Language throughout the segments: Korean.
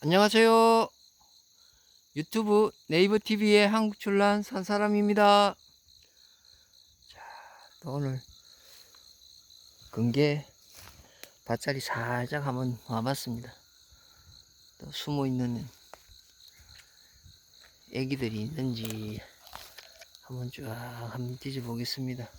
안녕하세요. 유튜브 네이버 TV의 한국출란 산사람입니다. 자, 또 오늘 근개 밭자리 살짝 한번 와봤습니다. 또 숨어 있는 애기들이 있는지 한번 쫙 한번 뒤져보겠습니다.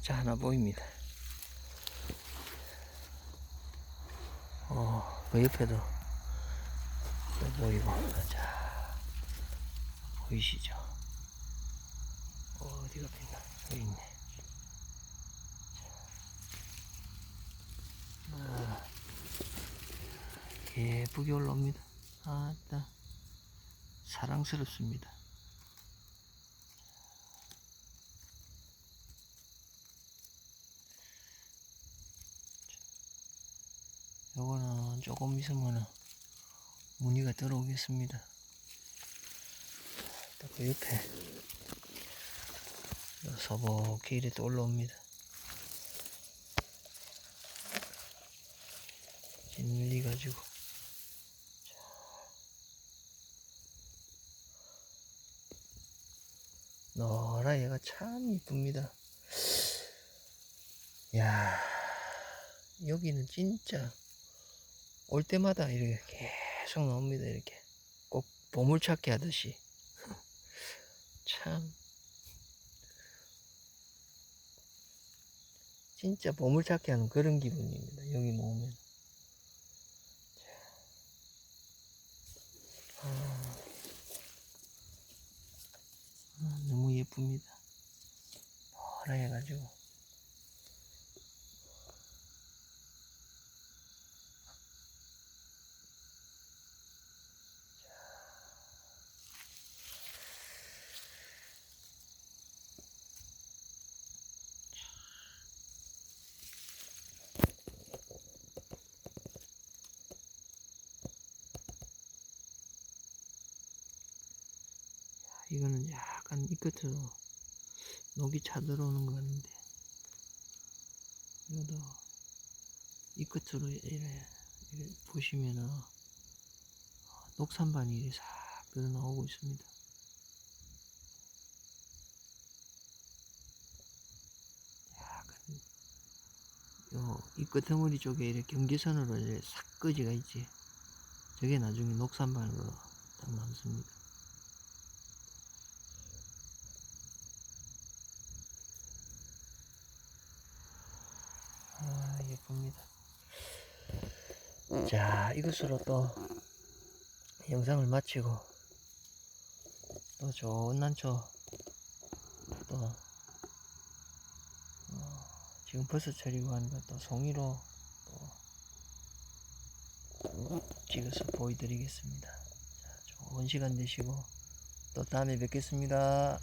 저 하나 보입니다. 어, 그 옆에도 또 보이고. 자, 보이시죠? 어, 어디가 있나? 여기 있네. 아, 예쁘게 올라옵니다. 아따, 사랑스럽습니다. 요거는 조금 있으면 무늬가 들어오겠습니다. 또그 옆에 서복히 이렇게 올라옵니다. 진밀리 가지고 노라 얘가 참 이쁩니다. 야 여기는 진짜 올 때마다 이렇게 계속 나옵니다. 이렇게 꼭 보물찾기 하듯이 참 진짜 보물찾기 하는 그런 기분입니다. 여기 모으면 아, 아, 너무 예쁩니다. 노래해가지고 이거는 약간 이 끝으로 녹이 차 들어오는 것 같은데 이것도 이 끝으로 이래, 이래 보시면은 녹산반이 이렇게 싹 들어 나오고 있습니다. 약간 요이 끝머리 쪽에 이렇게 경계선으로 이렇게 싹 끄지가 있지. 저게 나중에 녹산반으로 딱 남습니다. 아, 예쁩니다. 자, 이것으로 또 영상을 마치고 또 좋은 난초 또 어, 지금 버섯철이고 하니까 또 송이로 또 찍어서 보여드리겠습니다. 자, 좋은 시간 되시고 또 다음에 뵙겠습니다.